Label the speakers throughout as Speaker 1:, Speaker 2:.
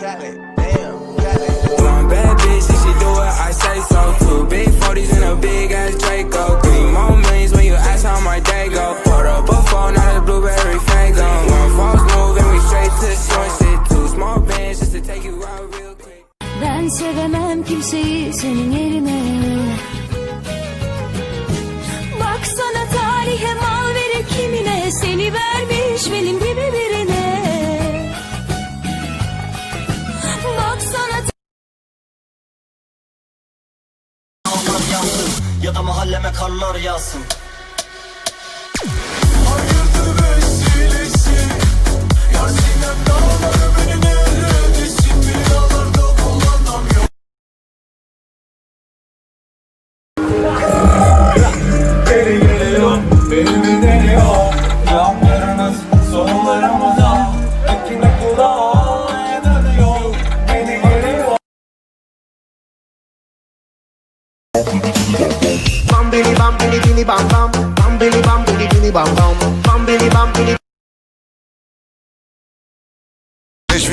Speaker 1: One bad bitch, if she do it, I say so too. Big 40s and a big ass Draco. Three more millions when you ask how my day go. Put up a phone, not a blueberry fango. One false move and we straight to short shit. Two small bands just to take you out real quick.
Speaker 2: Ben sevemem kimseyi senin
Speaker 3: Dağlar yansın. Ya da mahalleme karlar yağsın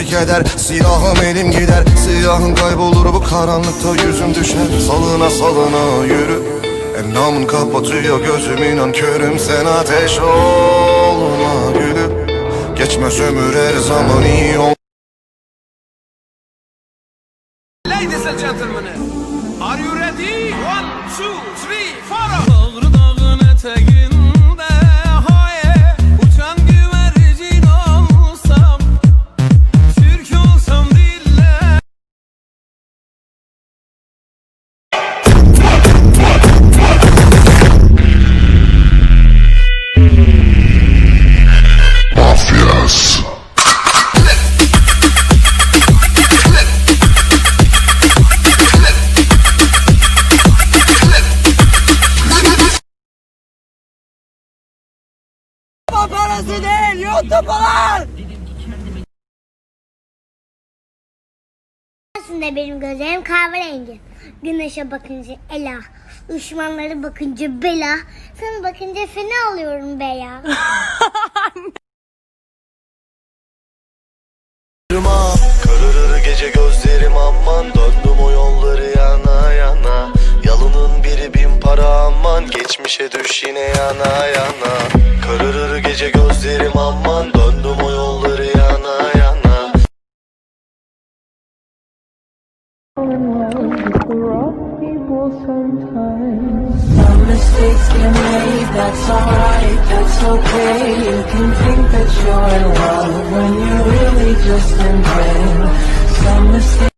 Speaker 4: Teşvik eder silahım elim gider. Siyahın kaybolur bu karanlıkta yüzüm düşer. Salına salına yürü. Endamın kapatıyor gözüm inan körüm Sen ateş olma gülüm Geçmez ömür her zaman iyi ol.
Speaker 5: Ladies and gentlemen, are you ready? One, two, three, four.
Speaker 1: Dağrı dağın eteğinde
Speaker 6: Aslında benim gözlerim kahverengi. Güneşe bakınca ela, düşmanlara bakınca bela, sana bakınca fena oluyorum be
Speaker 4: aman Geçmişe düş yine yana yana. Kararır gece gözlerim aman Döndüm o yolları yana yana.
Speaker 2: mistakes get made, that's alright, that's okay You can think that you're in love when you're really just in pain Some mistakes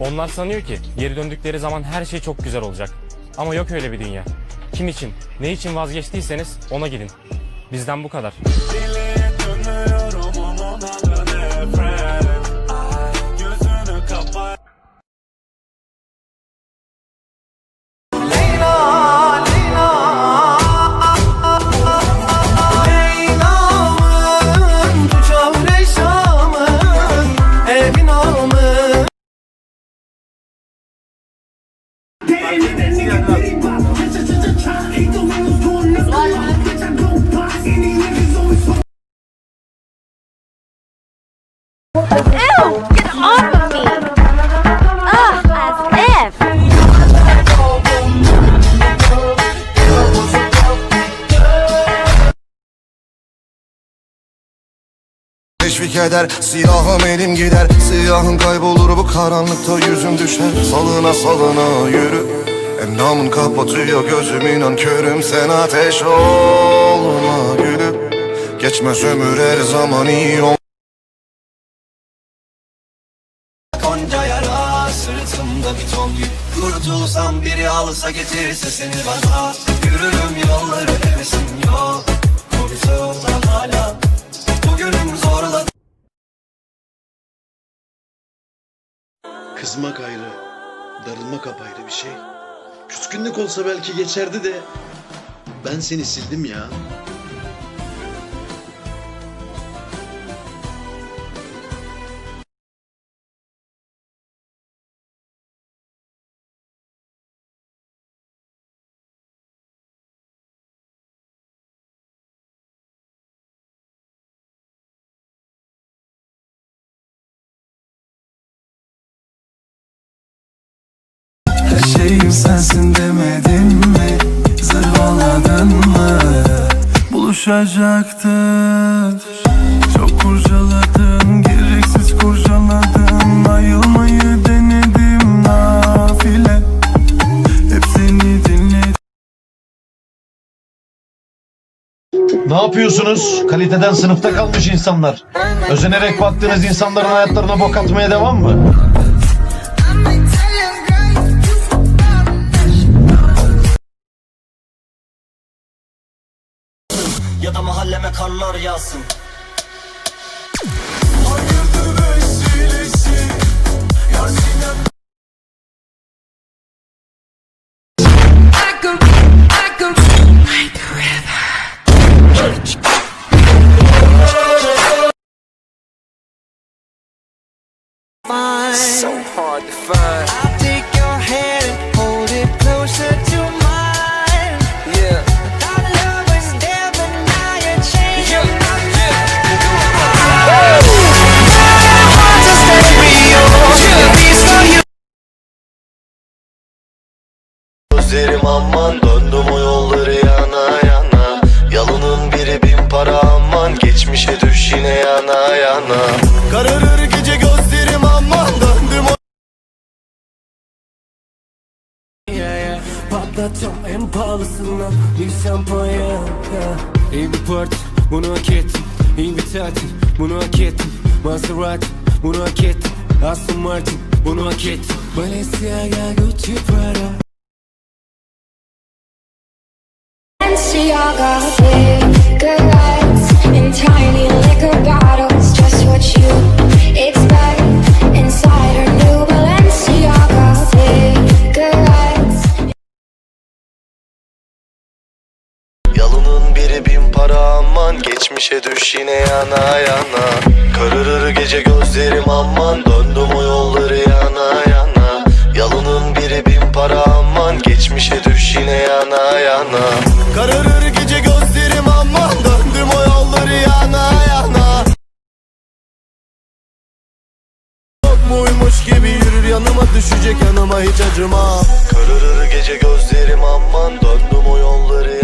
Speaker 7: Onlar sanıyor ki geri döndükleri zaman her şey çok güzel olacak. Ama yok öyle bir dünya. Kim için, ne için vazgeçtiyseniz ona gidin. Bizden bu kadar.
Speaker 4: Teşvik eder silahım elim gider. Siyahın kaybolur bu karanlıkta yüzüm düşer. Salına salına yürü Endamın kapatıyor gözüm inan körüm Sen ateş olma gülüm Geçmez ömür her zaman iyi ol.
Speaker 3: Konca yara sırtımda bir ton yük. Kurtulsam biri alsa getirse seni bana. Yürürüm yolları hevesim yok. Yoldan hala
Speaker 8: Kızmak ayrı, darılmak apayrı bir şey. Küskünlük olsa belki geçerdi de ben seni sildim ya.
Speaker 9: Şeyim sensin demedim mi? Zırvaladın mı? Buluşacaktık Çok kurcaladın Gereksiz kurcaladın Ayılmayı denedim nafile Hep seni dinledim
Speaker 8: Ne yapıyorsunuz? Kaliteden sınıfta kalmış insanlar. Özenerek baktığınız insanların hayatlarına bok atmaya devam mı?
Speaker 3: Ya da mahalleme karlar yağsın
Speaker 1: So hard to find.
Speaker 3: Gözlerim aman döndüm o yolları yana yana. Yalının biri bin para aman Geçmişe düş yine yana yana. Kararır gece gözlerim aman döndüm o
Speaker 9: Patlatacağım en pahalısından bir şampanya İyi bir parti bunu hak ettim İyi bir tatil bunu hak ettim Maserati bunu hak ettim Aston Martin bunu hak ettim Balenciaga Gucci Prada
Speaker 3: Geçmişe düş yine yana yana. Kararır gece gözlerim aman Döndüm o yolları yana yana. Yalının biri bin para aman Geçmişe düş yine yana yana. Kararır gece gözlerim aman Döndüm o yolları yana yana. Çok muymuş gibi yürür yanıma düşecek yanıma hiç acıma. Kararır gece gözlerim aman Döndüm o yolları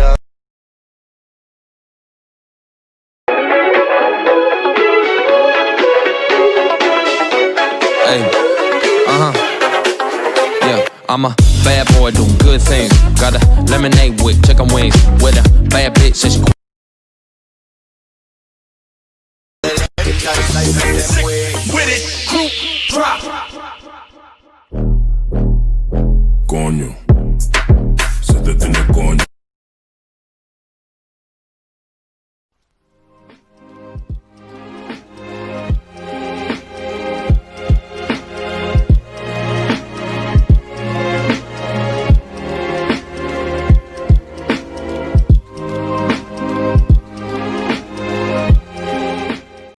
Speaker 1: I'm a bad boy, doing good things. Got a lemonade with chicken wings. With a bad bitch, and she Sick with it, drop. Coño, se te tiene coño.